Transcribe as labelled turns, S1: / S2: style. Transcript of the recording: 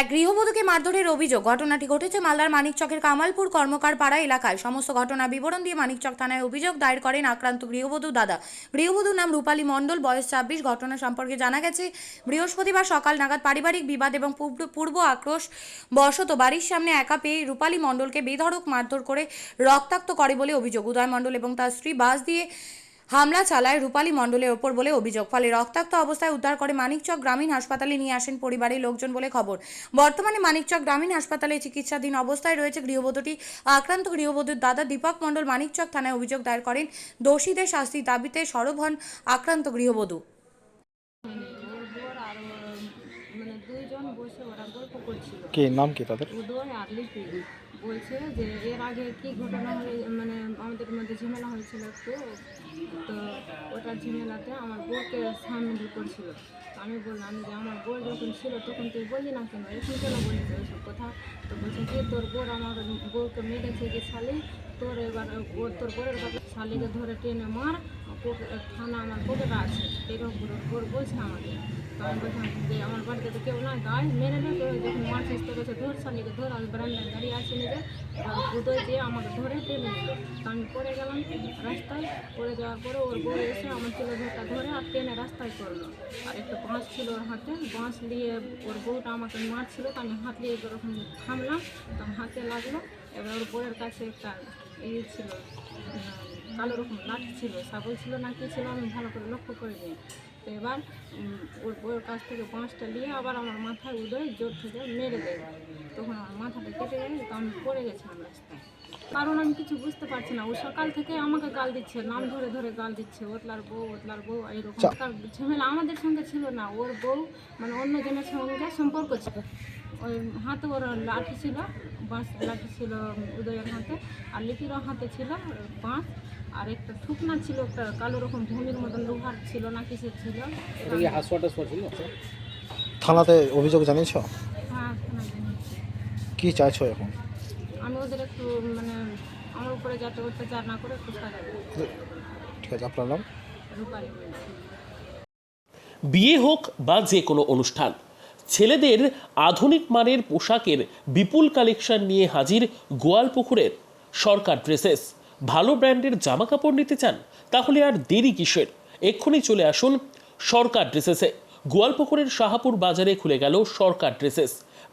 S1: এক গৃহবধূকে মারধরের অভিযোগ। ঘটনাটি ঘটেছে মালদার মানিকচকের কামালপুর কর্মকার পাড়া এলাকায়। সমস্ত ঘটনা বিবরণ দিয়ে মানিকচক থানায় অভিযোগ দায়ের করেন আক্রান্ত গৃহবধূ দাদা। গৃহবধূর নাম রূপালী মণ্ডল, বয়স ছাব্বিশ। ঘটনা সম্পর্কে জানা গেছে, বৃহস্পতিবার সকাল নাগাদ পারিবারিক বিবাদ এবং পূর্ব- আক্রোশ বশত বাড়ির সামনে একা পেয়ে রূপালী মণ্ডলকে বেধড়ক মারধর করে রক্তাক্ত করে বলে অভিযোগ। উদয় মণ্ডল এবং তার স্ত্রী বাস দিয়ে হামলা চালায় রূপালী মণ্ডলের ওপর বলে অভিযোগ। ফলে রক্তাক্ত অবস্থায় উদ্ধার করে মানিকচক গ্রামীণ হাসপাতালে নিয়ে আসেন পরিবারের লোকজন বলে খবর। বর্তমানে মানিকচক গ্রামীণ হাসপাতালে চিকিৎসাধীন অবস্থায় রয়েছে গৃহবধূটি। আক্রান্ত গৃহবধূর দাদা দীপক মণ্ডল মানিকচক থানায় অভিযোগ দায়ের করেন দোষীদের শাস্তির দাবিতে সরব হন আক্রান্ত গৃহবধূ।
S2: কে? নাম কি তাদের?
S3: বলছে যে এর আগে কি ঘটনা মানে আমাদের মধ্যে ঝামেলা হয়েছিল একটু তো ওটা ঝামেলাতে আমার বউকে সামিল করছিল আমি বললাম যে আমার বউ যখন ছিল তখন তুই বললি না কেন? এখন কেন বললি ওইসব কথা? তো বলছে যে তোর বোর আমার বউকে মেরেছে যে শালি। তোর এবার ওর, তোর বোরের কথা শালিকে ধরে টেনে মার। থানা আমার পকেটে আছে। এরকম বোর বলছে আমাকে। তো আমি বলছিলাম যে আমার বাড়িতে তো কেউ না গায়ে মেরে না তো যখন মারছিস তো বলছে, ধর শালিকে ধর আমি বারান্দায় দাঁড়িয়ে আছি নিজে। উদয় দিয়ে আমাকে ধরে টেনে নিল। তো আমি পড়ে গেলাম রাস্তায়। পড়ে যাওয়ার পরে ওর বউ এসে আমার ছেলে ধরটা ধরে আর টেনে রাস্তায় করল। আর একটা বাঁশ ছিল ওর হাতে। বাঁশ নিয়ে ওর বউটা আমাকে মারছিল, তো আমি হাত দিয়ে ওরকম থামলাম তো হাতে লাগল। এবার ওর বউয়ের কাছে একটা ইয়ে ছিল কালো রকম লাঠি ছিল সাবল ছিল না, কি ছিল আমি ভালো করে লক্ষ্য করে দিই তো এবার ওর বউয়ের কাছ থেকে বাঁশটা নিয়ে আবার আমার মাথায় উদয় জোর থেকে মেরে দেয়। তখন আমার মাথাটা কেটে গেছে তো আমি পড়ে গেছিলাম রাস্তায়। কারণ আমি কিছু বুঝতে পারছি না। ও সকাল থেকে আমাকে গাল দিচ্ছে নাম ধরে ধরে গাল দিচ্ছে ওতলার বউ ওতলার বউ এইরকম তার ঝামেলা আমাদের সঙ্গে ছিল না। ওর বউ মানে অন্য জনের সঙ্গে সম্পর্ক ছিল। ওই হাতে ওর লাঠি ছিল বাঁশ লাঠি ছিল উদয়ের হাতে আর লিপিরও হাতে ছিল বাঁশ আর একটা ঠুকনা ছিল একটা কালো রকম ভূমির মতন লোহার ছিল না কিসের ছিল।
S2: থানাতে অভিযোগ জানিয়েছ?
S3: হ্যাঁ।
S2: কি চাইছো এখন?
S3: আমি ওদের একটু মানে আমার উপরে যাতে অত্যাচার না করে একটু সাজা
S2: ঠিক আছে আপনার নাম?
S3: রূপালী।
S4: বিয়ে হোক বা যে কোনো অনুষ্ঠান ছেলেদের আধুনিক মানের পোশাকের বিপুল কালেকশন নিয়ে হাজির গোয়ালপুকুরের সরকার ড্রেসেস। ভালো ব্র্যান্ডের জামা কাপড় নিতে চান তাহলে আর দেরি কিসের? এক্ষুনি চলে আসুন সরকার ড্রেসেসে। গোয়ালপুকুরের শাহাপুর বাজারে খুলে গেল সরকার ড্রেসেস।